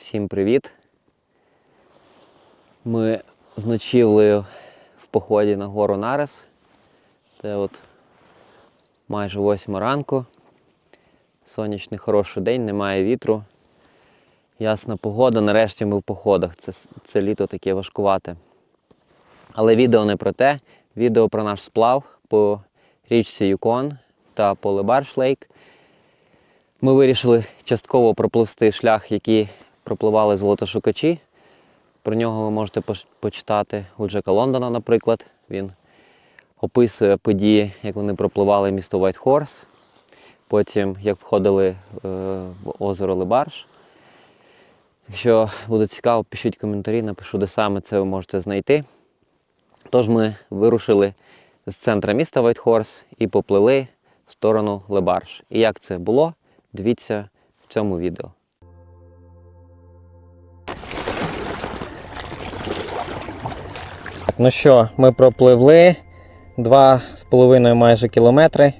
Всім привіт! Ми з ночівлею в поході на гору Нарес. Це от майже восьма ранку. Сонячний хороший день, немає вітру. Ясна погода. Нарешті ми в походах. Це, це літо таке важкувате. Але відео не про те. Відео про наш сплав по річці Юкон та по Лебарш Лейк. Ми вирішили частково пропливсти шлях, який пропливали золотошукачі. Про нього ви можете почитати у Джека Лондона, наприклад. Він описує події, як вони пропливали місто Вайтхорс, потім як входили е, в озеро Лебарш. Якщо буде цікаво, пишіть коментарі, напишу, де саме це ви можете знайти. Тож ми вирушили з центра міста Вайтхорс і поплили в сторону Лебарш. І як це було, дивіться в цьому відео. Ну що, ми пропливли 2,5 майже кілометри.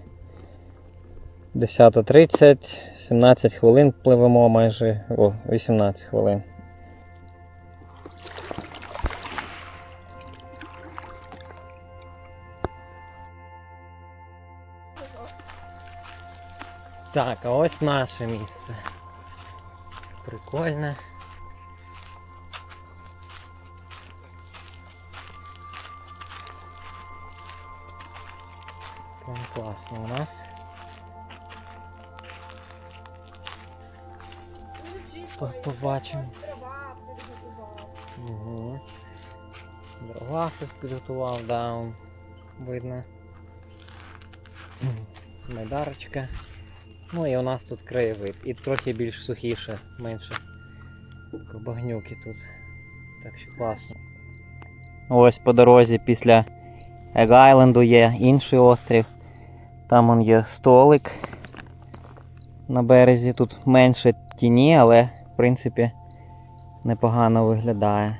10.30, 17 хвилин пливемо майже о, 18 хвилин. Так, а ось наше місце. Прикольне. Класно у нас. По- Побачимо. Угу. Дрова хтось підготував, да, видно. Майдарочка. Ну і у нас тут краєвид. І трохи більш сухіше, менше багнюки тут. Так що класно. Ось по дорозі після Ег-Айленду є інший острів. Там он є столик на березі. Тут менше тіні, але в принципі непогано виглядає.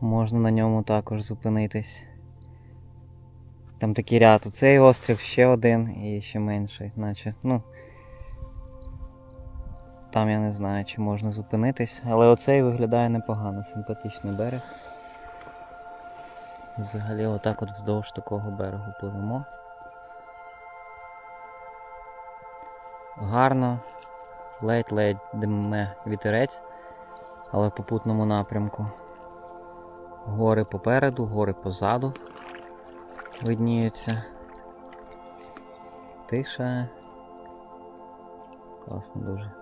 Можна на ньому також зупинитись. Там такий ряд. Оцей острів, ще один і ще менший, наче. Ну. Там я не знаю, чи можна зупинитись, але оцей виглядає непогано, симпатичний берег. Взагалі отак от вздовж такого берегу пливемо. Гарно, ледь-ледь дме вітерець, але в попутному напрямку. Гори попереду, гори позаду видніються. Тиша. Класно дуже.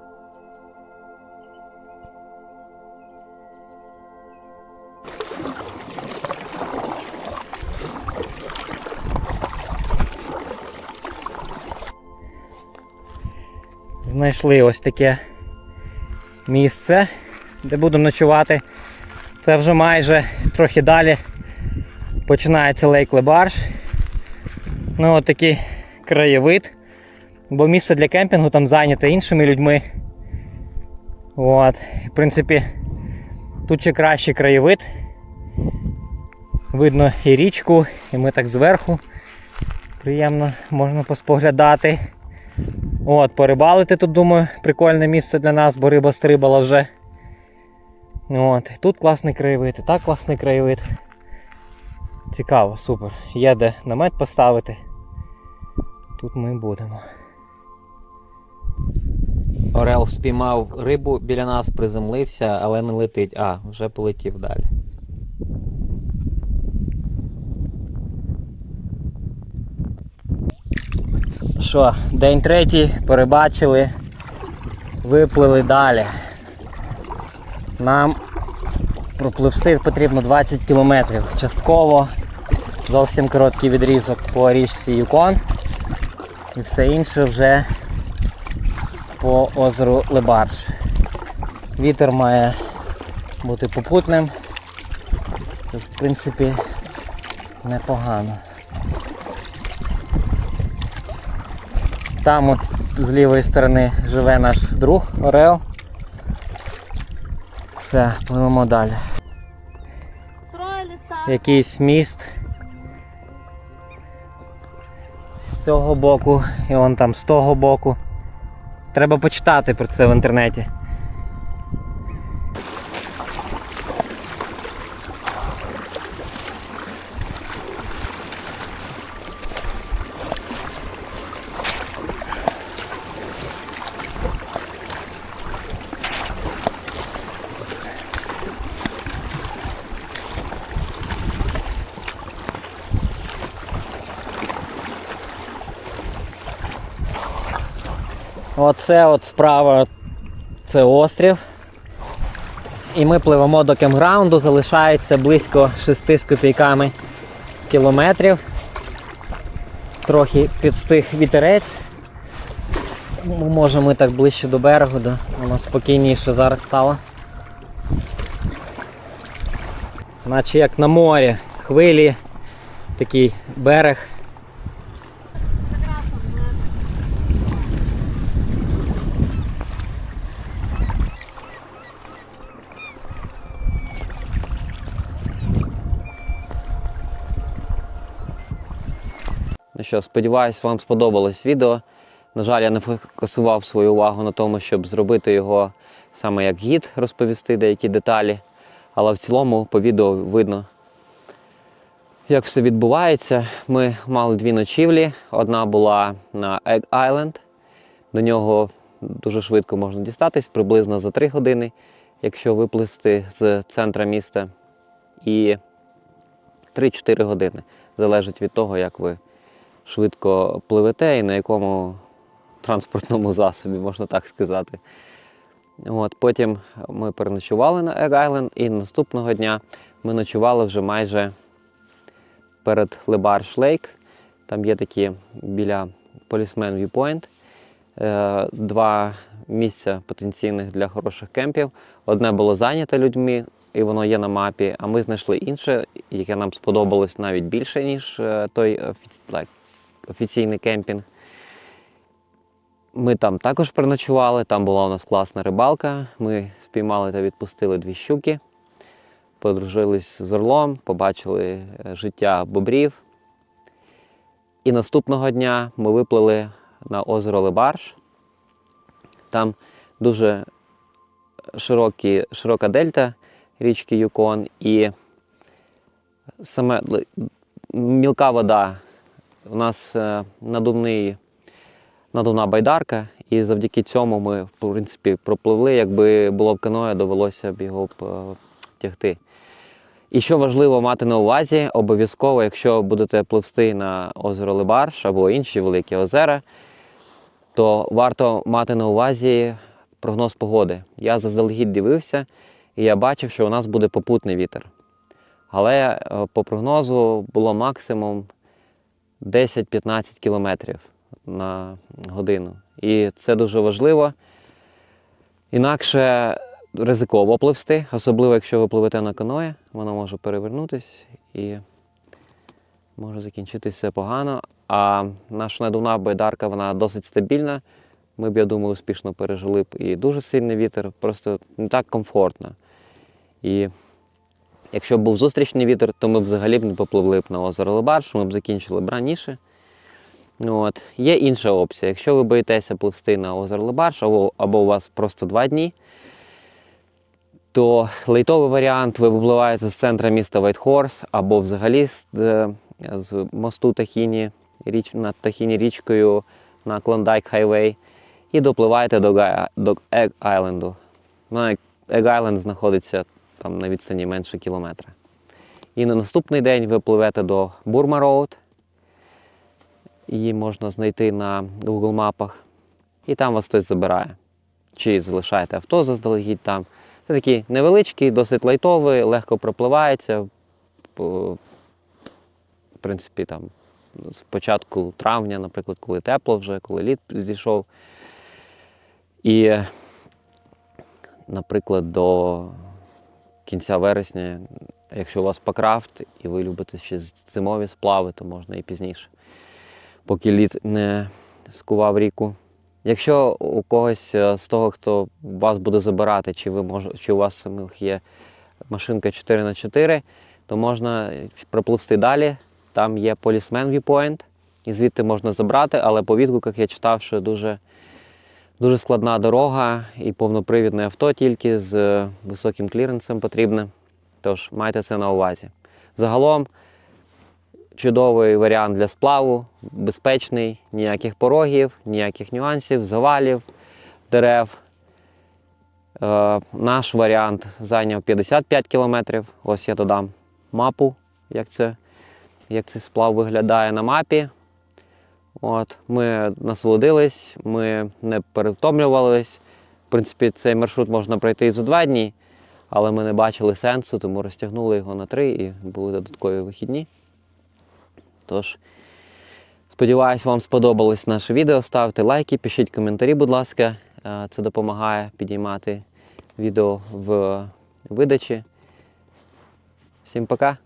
Знайшли ось таке місце, де будемо ночувати. Це вже майже трохи далі починається лейк Лебарш. Ну от такий краєвид. Бо місце для кемпінгу там зайняте іншими людьми. От. В принципі, тут ще кращий краєвид. Видно і річку, і ми так зверху. Приємно можна поспоглядати. От, порибалити тут, думаю, прикольне місце для нас, бо риба стрибала вже. От, тут класний краєвид, і так класний краєвид. Цікаво, супер. Є де намет поставити. Тут ми будемо. Орел спіймав рибу біля нас, приземлився, але не летить. А, вже полетів далі. Що, день третій, перебачили, виплили далі. Нам пропливсти потрібно 20 кілометрів. Частково зовсім короткий відрізок по річці Юкон. І все інше вже по озеру Лебарш. Вітер має бути попутним. В принципі, непогано. Там от з лівої сторони живе наш друг Орел. Все, пливемо далі. Якийсь міст. З цього боку і вон там з того боку. Треба почитати про це в інтернеті. Оце от справа це острів. І ми пливемо до кемпграунду, залишається близько 6 з копійками кілометрів. Трохи підстиг вітерець. Ми можемо так ближче до берегу, да? воно спокійніше зараз стало. Наче як на морі, хвилі, такий берег. Ну що, сподіваюсь, вам сподобалось відео. На жаль, я не фокусував свою увагу на тому, щоб зробити його саме як гід, розповісти деякі деталі. Але в цілому по відео видно, як все відбувається. Ми мали дві ночівлі. Одна була на Egg Island. До нього дуже швидко можна дістатись, приблизно за 3 години, якщо випливти з центра міста. І 3-4 години. Залежить від того, як ви швидко пливете і на якому транспортному засобі, можна так сказати. От, потім ми переночували на Island, і наступного дня ми ночували вже майже перед Лебарш Лейк. Там є такі біля Policeman Viewpoint. е, Два місця потенційних для хороших кемпів. Одне було зайняте людьми, і воно є на мапі, а ми знайшли інше, яке нам сподобалось навіть більше, ніж е, той like, офіційний кемпінг. Ми там також переночували, там була у нас класна рибалка. Ми спіймали та відпустили дві щуки, подружились з орлом, побачили е, життя бобрів. І наступного дня ми виплили на озеро Лебарш. Там дуже широкі, широка дельта річки Юкон і саме мілка вода. У нас е, надувний, надувна байдарка, і завдяки цьому ми, в принципі, пропливли. Якби було б каноє, довелося б його е, тягти. І що важливо мати на увазі, обов'язково, якщо будете пливсти на озеро Лебарш або інші великі озера, то варто мати на увазі прогноз погоди. Я заздалегідь дивився, і я бачив, що у нас буде попутний вітер. Але е, по прогнозу було максимум 10-15 кілометрів на годину. І це дуже важливо. Інакше ризиково пливсти, особливо якщо ви пливете на каное, воно може перевернутись і може закінчитися все погано. А наша надувна байдарка вона досить стабільна. Ми б, я думаю, успішно пережили б і дуже сильний вітер, просто не так комфортно. І якщо б був зустрічний вітер, то ми б взагалі б не попливли б на озеро Лебарш, ми б закінчили б раніше. Ну, От. Є інша опція. Якщо ви боїтеся пливсти на озеро Лебарш, або, або у вас просто два дні, то лейтовий варіант ви випливаєте з центра міста Вайтхорс, або взагалі з, е, з мосту Тахіні, річ, над Тахіні річкою на Клондайк Хайвей, і допливаєте до, до Ег Айленду. Ну, Ег Айленд знаходиться там на відстані менше кілометра. І на наступний день ви пливете до Бурма Роуд. Її можна знайти на Google мапах. І там вас хтось забирає. Чи залишаєте авто заздалегідь там. Це такий невеличкий, досить лайтовий, легко пропливається. В принципі, там з початку травня, наприклад, коли тепло вже, коли лід зійшов. І, наприклад, до кінця вересня, якщо у вас покрафт і ви любите ще зимові сплави, то можна і пізніше, поки лід не скував ріку. Якщо у когось е, з того, хто вас буде забирати, чи, ви мож... чи у вас самих є машинка 4х4, то можна пропливсти далі. Там є Policeman Viewpoint, і звідти можна забрати, але по відгуках я читав, що дуже, дуже складна дорога і повнопривідне авто тільки з е, високим кліренсом потрібне. Тож майте це на увазі. Загалом чудовий варіант для сплаву, безпечний, ніяких порогів, ніяких нюансів, завалів, дерев. Е, наш варіант зайняв 55 кілометрів. Ось я додам мапу, як це, як цей сплав виглядає на мапі. От, ми насолодились, ми не перевтомлювались. В принципі, цей маршрут можна пройти і за два дні, але ми не бачили сенсу, тому розтягнули його на три і були додаткові вихідні. Тож, сподіваюсь, вам сподобалось наше відео. Ставте лайки, пишіть коментарі, будь ласка. Е, Це допомагає підіймати відео в видачі. Всім пока!